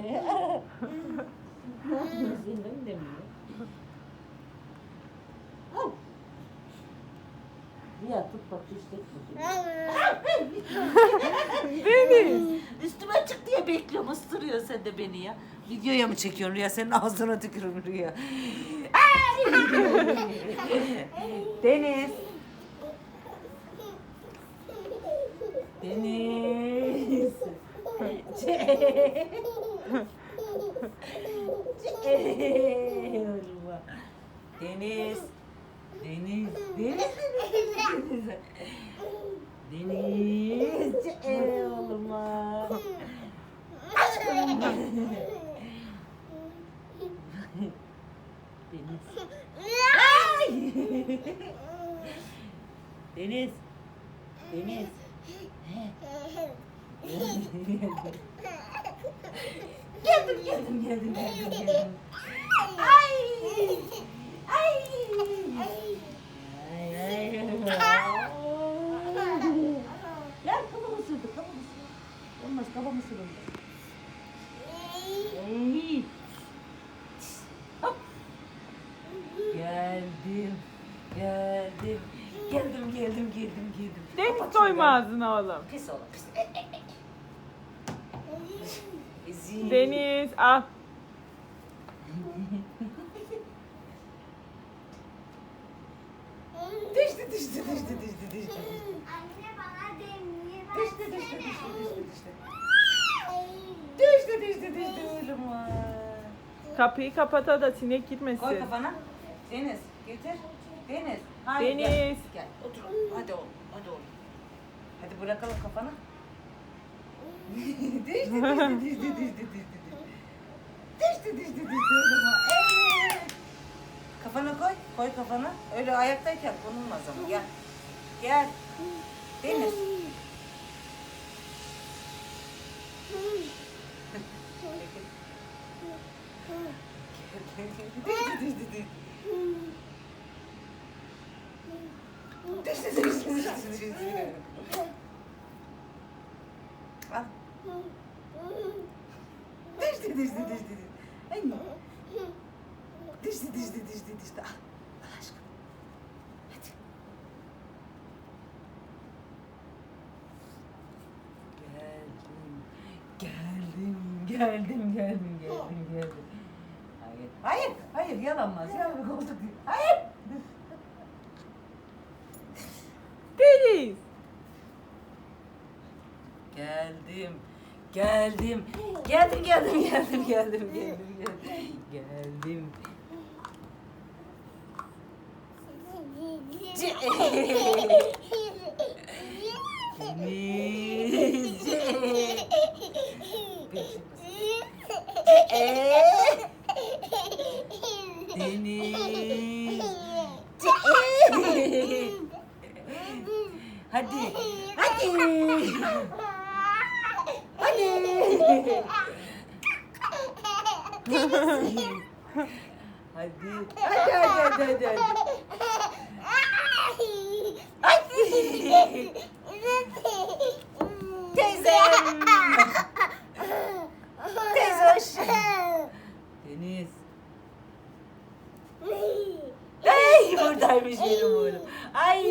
Mi demiyor? Ya tut bak işte. Deniz. Üstüme çık diye bekliyorum. ıstırıyor sen de beni ya. Videoya mı çekiyorsun Rüya? Senin ağzına tükürüm Rüya. Ay! Deniz. Deniz. Deniz. Deniz. Deniz. Deniz. Deniz. Ey oğluma. Deniz. Ay! Deniz. Deniz. Geldim geldim geldim geldim geldim. Ay! Ay! Ay ay. Gel kafamı sürdü kafamı sürdü. Olmaz kafamı sürdü. Ay! Hop! Geldim. Geldim. Geldim geldim geldim geldim. Deniz Kapat koyma şunu. ağzına oğlum. Pis oğlum pis. E, e, e. Ezil. Deniz al. Düştü düştü düştü düştü düştü. Anne bana demliği Düştü düştü düştü düştü düştü. Düştü düştü düştü oğlum. Kapıyı kapata da sinek gitmesin. Koy kafana. Deniz getir. Deniz. Hayır, Gel. Deniz. gel. Otur. oğlum. Hadi oğlum. Hadi oğlum. Hadi bırakalım kafana. Düştü düştü düştü düştü düştü düştü. Düştü düştü düştü oğlum. Evet. Kafana koy. Koy kafana. Öyle ayaktayken konulmaz ama. Gel. Gel. Deniz. Düştü düştü düştü düştü. Al. Düştü düştü düştü. Ay. Düştü düştü düştü düştü. Al. Al aşkım. Hadi. Geldim. Geldim. Geldim geldim geldim geldim. Hayır. Hayır. Hayır yalanmaz. Koltuk. değil. Hayır. Deniz. Geldim. Geldim. Geldim geldim geldim geldim geldim geldim. Geldim. Deniz. Ce- Ee? Hadi. hadi. Hadi hadi hadi hadi. Hadi. Teyzem. Teyze hoş. Deniz. Ay buradaymış benim oğlum. Ay.